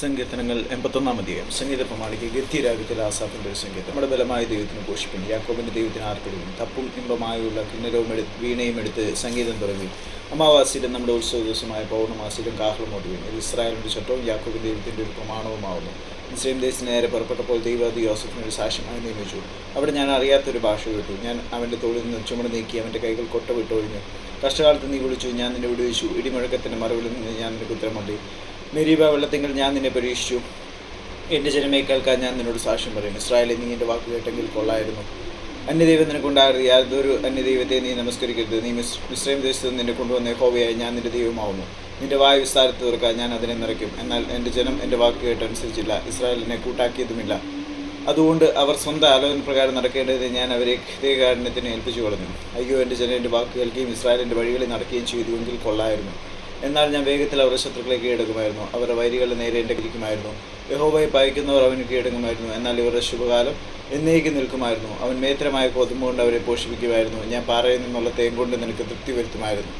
സങ്കീർത്തനങ്ങൾ എൺപത്തൊന്നാം അധ്യായം. സംഗീത പ്രമാണിക്ക് ഗദ്യരാഗത്തിൽ ആസാഫിന്റെ ഒരു സംഗീതം നമ്മുടെ ബലമായ ദൈവത്തിന് പോഷിപ്പിൻ. യാക്കോബിന്റെ ദൈവത്തിന് ആർപ്പിടും തപ്പും ഇമ്പമായുള്ള കിന്നരവും എടു വീണയും എടുത്ത് സംഗീതം തുടങ്ങി. അമാവാസിയിലും നമ്മുടെ ഉത്സവ ദിവസമായ പൗർണമാസിയിലും കാഹളം ഓടുകയും ഇത് ഇസ്രായേലിന്റെ ചട്ടവും യാക്കോബിൻ ദൈവത്തിന്റെ ഒരു പ്രമാണവുമാവുന്നു. മുസ്ലിം ദേശത്തിന് നേരെ പുറപ്പെട്ടപ്പോൾ ദൈവാദി യോസഫിനെ ഒരു സാക്ഷ്യമായി നിയമിച്ചു. അവിടെ ഞാൻ അറിയാത്തൊരു ഭാഷ കേട്ടു. ഞാൻ അവന്റെ തോളിൽ നിന്ന് ചുമട് നീക്കി അവന്റെ കൈകൾ കൊട്ട വിട്ടൊഴിഞ്ഞു. കഷ്ടകാലത്ത് നീ വിളിച്ചു. ഞാൻ നിന്നെ വിടുവിച്ചു. ഇടിമുഴക്കത്തിന്റെ മറവിൽ നിന്ന് ഞാൻ നിനക്ക് ഉത്തരമണ്ടി. മെരീബ വെള്ളത്തിങ്കിൽ ഞാൻ നിന്നെ പരീക്ഷിച്ചു. എന്റെ ജനമേ കേൾക്കാൻ ഞാൻ നിന്നോട് സാക്ഷ്യം പറയും ഇസ്രായേലിൽ നീ എന്റെ വാക്ക് കേട്ടെങ്കിൽ കൊള്ളായിരുന്നു. അന്യദൈവം നിനക്കുണ്ടാകരുത് യാതൊരു അന്യദൈവത്തെ നീ നമസ്കരിക്കരുത്. നീ മിസ് മിശ്രയം ദേശത്ത് നിന്ന് കൊണ്ടുവന്ന ഹോവയായി ഞാൻ നിന്റെ ദൈവമാവുന്നു നിന്റെ വായ വിസ്താരത്ത് തീർക്കാൻ ഞാൻ അതിനെ നിറയ്ക്കും. എന്നാൽ എന്റെ ജനം എന്റെ വാക്ക് കേട്ടനുസരിച്ചില്ല ഇസ്രായേലിനെ കൂട്ടാക്കിയതുമില്ല. അതുകൊണ്ട് അവർ സ്വന്തം ആലോചന പ്രകാരം നടക്കേണ്ടത് ഞാൻ അവരെ ഹൃദയകാരണത്തിന് ഏൽപ്പിച്ചു കളഞ്ഞു അയ്യോ എന്റെ ജനം എന്റെ വാക്ക് കേൾക്കുകയും ഇസ്രായേലിന്റെ വഴികളിൽ നടക്കുകയും ചെയ്തുവെങ്കിൽ കൊള്ളായിരുന്നു. എന്നാൽ ഞാൻ വേഗത്തിൽ അവരുടെ ശത്രുക്കളെ കീഴടക്കുമായിരുന്നു. അവരുടെ വൈരികളുടെ നേരെ എന്റെ കിരിക്കുമായിരുന്നു യഹോവയെ പായിക്കുന്നവർ അവന് കീഴടങ്ങുമായിരുന്നു. എന്നാൽ ഇവരുടെ ശുഭകാലം എന്നേക്ക് നിൽക്കുമായിരുന്നു. അവൻ മേത്രമായ കൊതുമ്പ് കൊണ്ട് അവരെ പോഷിപ്പിക്കുമായിരുന്നു. ഞാൻ പാറയിൽ നിന്നുള്ള തേൻ കൊണ്ട് നിനക്ക് തൃപ്തി വരുത്തുമായിരുന്നു.